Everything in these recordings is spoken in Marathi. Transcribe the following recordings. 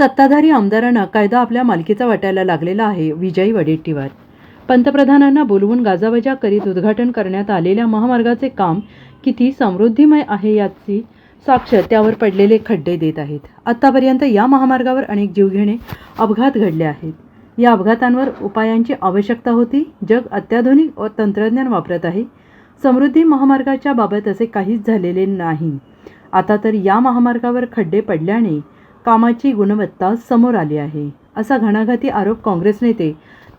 सत्ताधारी आमदारांना कायदा आपल्या मालकीचा वाटायला लागलेला आहे विजयी वडेट्टीवार. पंतप्रधानांना बोलवून गाजाबजा करीत उद्घाटन करण्यात आलेल्या महामार्गाचे काम किती समृद्धिमय आहे याची साक्ष त्यावर पडलेले खड्डे देत आहेत. आत्तापर्यंत या महामार्गावर अनेक जीवघेणे अपघात घडले आहेत. या अपघातांवर उपायांची आवश्यकता होती. जग अत्याधुनिक व तंत्रज्ञान वापरत आहे. समृद्धी महामार्गाच्या बाबत असे काहीच झालेले नाही. आता तर या महामार्गावर खड्डे पडल्याने कामाची गुणवत्ता समोर आली आहे असा घणाघाती आरोप काँग्रेस नेते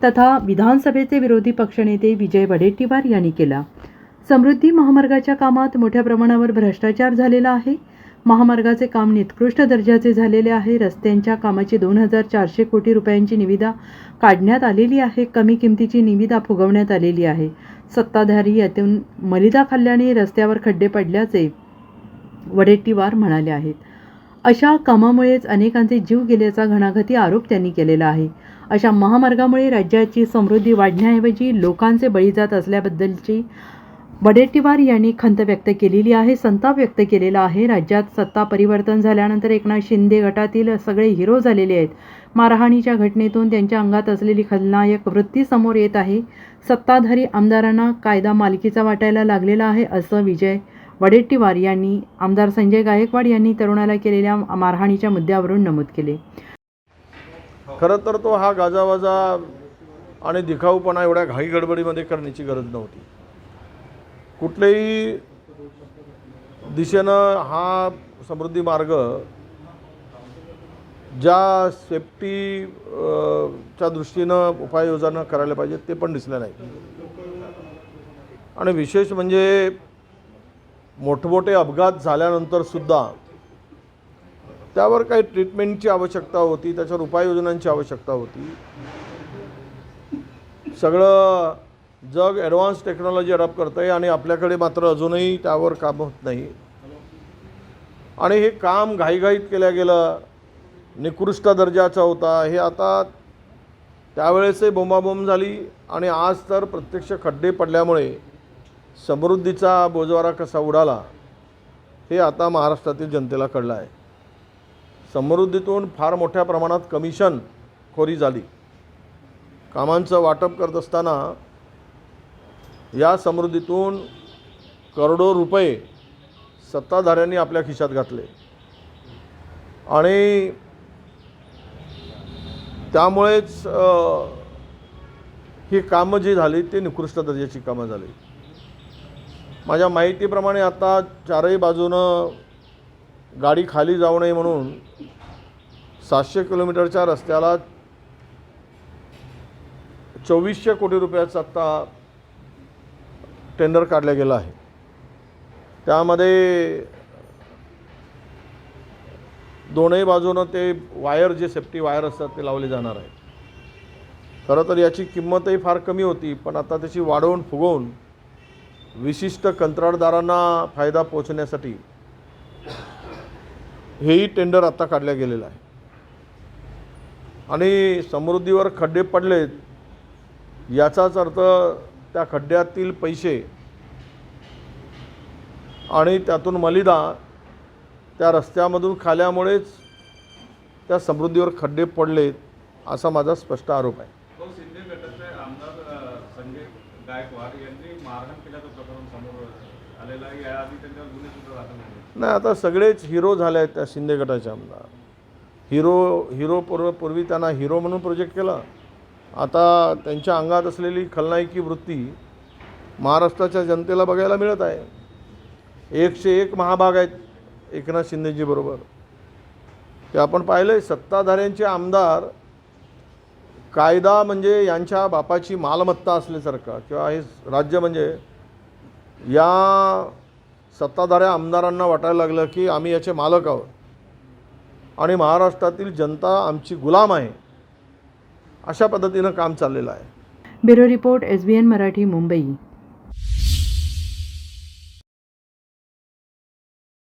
तथा विधानसभेचे विरोधी पक्षनेते विजय वडेट्टीवार यांनी केला. समृद्धी महामार्गाच्या कामात मोठ्या प्रमाणावर भ्रष्टाचार झालेला आहे. महामार्गाचे काम निकृष्ट दर्जाचे झालेले आहे. रस्त्यांच्या कामाची दोन हजार चारशे कोटी रुपयांची निविदा काढण्यात आलेली आहे. कमी किमतीची निविदा फुगवण्यात आलेली आहे. सत्ताधारी यातून मलिदा खाल्ल्याने रस्त्यावर खड्डे पडल्याचे वडेट्टीवार म्हणाले आहेत. अशा कामामुळेच अनेकांचे जीव गेल्याचा घणाघाती आरोप त्यांनी केलेला आहे. अशा महामार्गामुळे राज्याची समृद्धी वाढण्याऐवजी लोकांचे बळी जात असल्याबद्दलची वडेट्टीवार यांनी खंत व्यक्त केलेली आहे संताप व्यक्त केलेला आहे. राज्यात सत्ता परिवर्तन झाल्यानंतर एकनाथ शिंदे गटातील सगळे हिरो झालेले आहेत. मारहाणीच्या घटनेतून त्यांच्या अंगात असलेली खलनायक वृत्ती समोर येत आहे. सत्ताधारी आमदारांना कायदा मालकीचा वाटायला लागलेला आहे असं विजय वडेट्टीवार यांनी आमदार संजय गायकवाड यांनी तरुणाला केलेल्या मारहाणीच्या मुद्द्यावरून नमूद केले. खरं तर तो हा गाजावाजा आणि दिखाऊपणा एवढ्या घाई गडबडीमध्ये करण्याची गरज नव्हती. कुठल्याही दिशेनं हा समृद्धी मार्ग ज्या सेफ्टी च्या दृष्टीनं उपाययोजना करायला पाहिजे ते पण दिसलं नाही. आणि विशेष म्हणजे मोठमोठे अपघात झाल्यानंतर सुद्धा त्यावर काही ट्रीटमेंटची आवश्यकता होती त्याच्यावर उपाययोजनांची आवश्यकता होती. सगळं जग ॲडव्हान्स टेक्नॉलॉजी अडॉप्ट करतं आहे आणि आपल्याकडे मात्र अजूनही त्यावर काम होत नाही. आणि हे काम घाईघाईत केलं गेलं निकृष्ट दर्जाचा होता. हे आता त्यावेळेसही बोंबाबोंब झाली आणि आज तर प्रत्यक्ष खड्डे पडल्यामुळे समृद्धीचा बोजवारा कसा उडाला हे आता महाराष्ट्रातील जनतेला कळलं आहे. समृद्धीतून फार मोठ्या प्रमाणात कमिशन खोरी झाली. कामांचं वाटप करत असताना या समृद्धीतून करोडो रुपये सत्ताधाऱ्यांनी आपल्या खिशात घातले. आणि त्यामुळेच ही कामं जी झाली ती निकृष्ट दर्जाची कामं झाली. माझ्या माहितीप्रमाणे आता चारही बाजूनं गाडी खाली जाऊ नये म्हणून सातशे किलोमीटरच्या रस्त्याला चोवीसशे कोटी रुपयाचं आत्ता टेंडर काढलं गेलं आहे. त्यामध्ये दोनही बाजूनं ते वायर जे सेफ्टी वायर असतात ते लावले जाणार आहे खरं तर याची किंमतही फार कमी होती पण आता त्याची वाढवून फुगवून विशिष्ट कंत्राटदारांना फायदा पोचण्यासाठी हेही टेंडर आता काढलं गेलेलं आहे. आणि समृद्धीवर खड्डे पडलेत याचाच अर्थ त्या खड्ड्यातील पैसे आणि त्यातून मलिदा त्या रस्त्यामधून खाल्यामुळेच त्या समृद्धीवर खड्डे पडलेत असा माझा स्पष्ट आरोप आहे. गायकवाड यांनी मारहाण केल्याचं प्रकरण समोर आलेलं आहे. याआधी त्यांच्यावर गुन्हे सुद्धा दाखल झाले. नाही आता सगळेच हिरो झाले आहेत त्या शिंदे गटाचे आमदार हिरो हिरो पूर्व पूर्वी त्यांना हिरो म्हणून प्रोजेक्ट केला. आता त्यांच्या अंगात असलेली खलनायकी वृत्ती महाराष्ट्राच्या जनतेला बघायला मिळत आहे. एकशे एक महाभाग आहेत एकनाथ शिंदेजी बरोबर. ते आपण पाहिलं आहे सत्ताधाऱ्यांचे आमदार कायदा म्हणजे यांच्या बापाची मालमत्ता असल्यासारखा किंवा हे राज्य म्हणजे या सत्ताधाऱ्या आमदारांना वाटायला लागलं की आम्ही याचे मालक आहोत. आणि महाराष्ट्रातील जनता आमची गुलाम आहे. अशा पद्धतीनं काम चाललेलं आहे. Bureau report S B N Marathi Mumbai.